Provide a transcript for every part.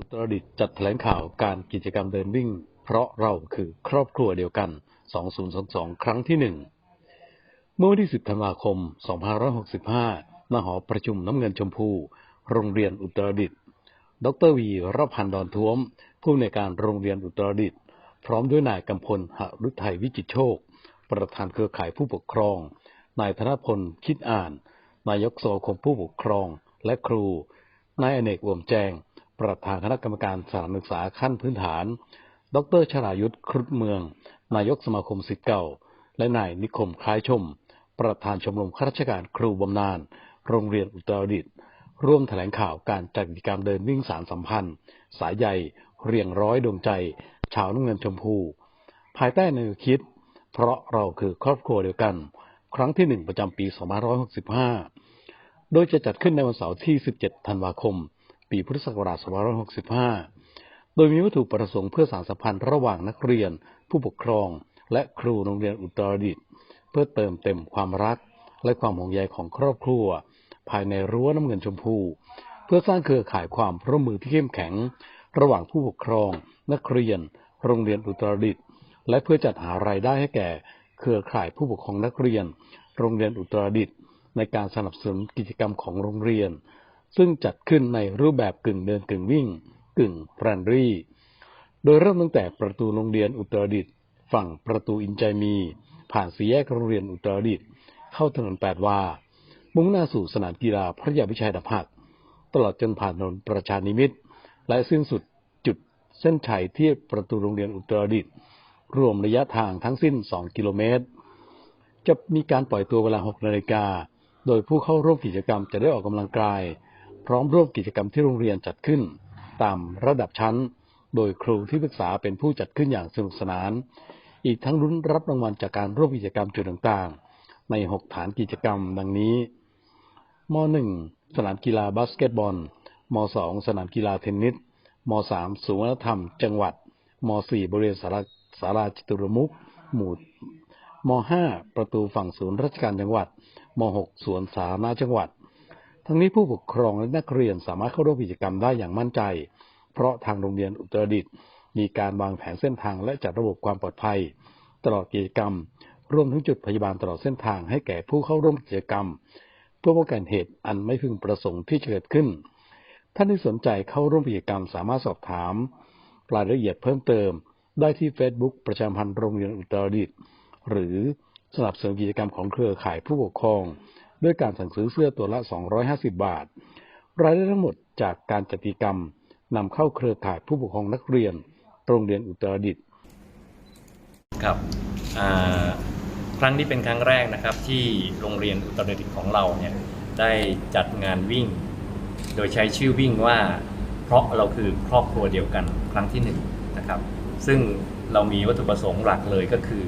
อุตรดิตถ์จัดแถลงข่าวการกิจกรรมเดินวิ่ง เพราะเราคือครอบครัวเดียวกัน 2022 ครั้งที่หนึ่งเมื่อวันที่ 10 ธันวาคม 2565ณหอประชุมน้ำเงินชมพู โรงเรียนอุตรดิตถ์ดรวีรพันธ์ดอนท้วม ผู้อำนวยการโรงเรียนอุตรดิตถ์พร้อมด้วยนายกำพลหฤทัยวิจิตรโชค ประธานเครือข่ายผู้ปกครอง นายธนพลคิดอ่าน นายกสมคมผู้ปกครองและครู นายอเนกอวมแจง ประธานคณะกรรมการสถานศึกษาขั้นพื้นฐาน ดรชรายุทธครุฑเมือง นายกสมาคมศิษย์เก่า และนายนิคมคล้ายชม ประธานชมรมข้าราชการครูบำนาญ โรงเรียนอุตรดิตถ์ร่วมแถลงข่าวการจัดกิจกรรมเดินวิ่งสารสัมพันธ์ สายใยเรียงร้อยดวงใจ ชาวน้ำเงินชมพู ภายใต้แนวคิด เพราะเราคือครอบครัวเดียวกัน ครั้งที่หนึ่งประจำปี 2565 โดยจะจัดขึ้นในวันเสาร์ที่ 17 ธันวาคม ปีพุทธศักราช2565 โดยมีวัตถุประสงค์เพื่อสานสัมพันธ์ระหว่างนักเรียน ผู้ปกครอง และครูโรงเรียนอุตรดิตถ์เพื่อเติมเต็มความรัก และความห่วงใยของครอบครัว ภายในรั้วน้ำเงินชมพู เพื่อสร้างเครือข่ายความร่วมมือที่เข้มแข็ง ระหว่างผู้ปกครอง นักเรียน โรงเรียนอุตรดิตถ์และเพื่อจัดหารายได้ให้แก่เครือข่ายผู้ปกครองนักเรียน โรงเรียนอุตรดิตถ์ในการสนับสนุนกิจกรรมของโรงเรียน ซึ่งจัดขึ้นในรูปแบบกึ่งเดินกึ่งวิ่ง กึ่งรันรี่ โดยเริ่มตั้งแต่ประตูโรงเรียนอุตรดิตถ์ฝั่งประตูอินใจมี ผ่านสี่แยกโรงเรียนอุตรดิตถ์เข้าถนนแปดวา มุ่งหน้าสู่สนามกีฬาพระยาวิชัยดาบหัก ตลอดจนผ่านถนนประชานิมิตและสิ้นสุดจุดเส้นชัยที่ประตูโรงเรียนอุตรดิตถ์รวมระยะทางทั้งสิ้น 2 กิโลเมตร จะมีการปล่อยตัวเวลา 6 นาฬิกา โดยผู้เข้าร่วมกิจกรรมจะได้ออกกำลังกาย พร้อมร่วมกิจกรรมที่โรงเรียนจัดขึ้น ตามระดับชั้น โดยครูที่ปรึกษาเป็นผู้จัดขึ้นอย่างสนุกสนาน อีกทั้งรุ้นรับรางวัลจากการร่วมกิจกรรมจุดต่างๆ ใน 6 ฐานกิจกรรม ดังนี้ม .1 สนามกีฬาบาสเกตบอลม .2 สนามกีฬาเทนนิสม .3 ศูนย์วัฒนธรรม จังหวัดม .4 บริเวณสาราสาราจตุรมุขหมู่ม .5 ประตูฝั่งศูนย์ราชการจังหวัดม .6 สวนสาธารณะจังหวัด ทั้งนี้ผู้ปกครองและนักเรียนสามารถเข้าร่วมกิจกรรมได้อย่างมั่นใจ เพราะทางโรงเรียนอุตรดิตถ์มีการวางแผนเส้นทางและจัดระบบความปลอดภัย ตลอดกิจกรรม รวมถึงจุดพยาบาลตลอดเส้นทางให้แก่ผู้เข้าร่วมกิจกรรม เพื่อป้องกันเหตุอันไม่พึงประสงค์ที่จะเกิดขึ้น ท่านที่สนใจเข้าร่วมกิจกรรมสามารถสอบถามรายละเอียดเพิ่มเติม ได้ที่ Facebook ประชาพันธ์โรงเรียนอุตรดิตถ์หรือสนับสนุนกิจกรรมของเครือข่ายผู้ปกครอง ด้วยการสั่งซื้อเสื้อตัวละ 250 บาท รายได้ทั้งหมดจากการจัดกิจกรรมนำเข้าเครือข่ายผู้ปกครองนักเรียน โรงเรียนอุตรดิตถ์ครับครั้งนี้เป็นครั้งแรกนะครับที่โรงเรียนอุตรดิตถ์ของเราเนี่ยได้จัดงานวิ่ง โดยใช้ชื่อวิ่งว่า เพราะเราคือครอบครัวเดียวกันครั้งที่หนึ่งนะครับ ซึ่งเรามีวัตถุประสงค์หลักเลยก็คือ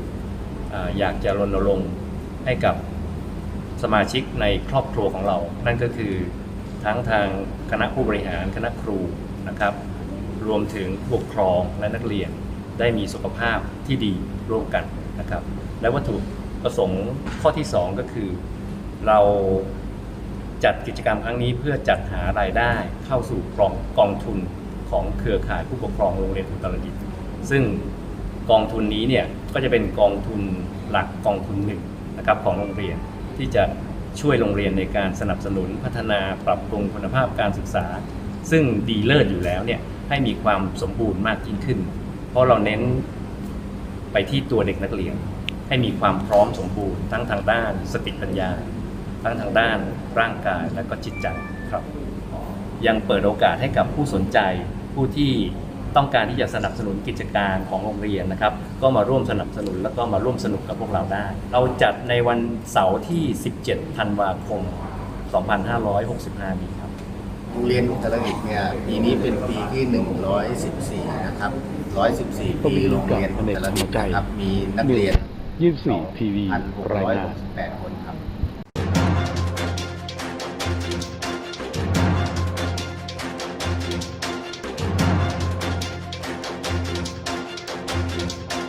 ออยากจะรณรงค์ให้กับ มาชิกในครอบครัวของเรา นั่นก็คือทั้งทางคณะผู้บริหารคณะครูนะครับ รวมถึงผู้ปกครองและนักเรียนได้มีสุขภาพที่ดีร่วมกันนะครับ และวัตถุประสงค์ข้อที่ 2 ก็คือ เราจัดกิจกรรมครั้งนี้เพื่อจัดหารายได้เข้าสู่กองกองทุนของเครือข่ายผู้ปกครองโรงเรียนอุตรดิตถ์ซึ่งกองทุนนี้เนี่ยก็จะเป็นกองทุนหลักกองทุนหนึ่งนะครับของโรงเรียน ที่จะช่วยโรงเรียนในการสนับสนุนพัฒนาปรับปรุงคุณภาพการศึกษา ซึ่งดีเลิศอยู่แล้วเนี่ยให้มีความสมบูรณ์มากยิ่งขึ้น เพราะเราเน้นไปที่ตัวเด็กนักเรียน ให้มีความพร้อมสมบูรณ์ทั้งทางด้านสติปัญญา ทั้งทางด้านร่างกายและก็จิตใจครับ ยังเปิดโอกาสให้กับผู้สนใจผู้ที่ ต้องการที่จะสนับสนุนกิจการของโรงเรียนนะครับ ก็มาร่วมสนับสนุนแล้วก็มาร่วมสนุกกับพวกเราได้ เราจัดในวันเสาร์ที่ 17 ธันวาคม 2565 นี้ครับ โรงเรียนอุตรดิตถ์เนี่ยปีนี้เป็นปีที่ 114 นะครับ 114 ปีโรงเรียนอุตรดิตถ์นะครับ มีนักเรียน 24 ทีวีรายงาน2,668 คน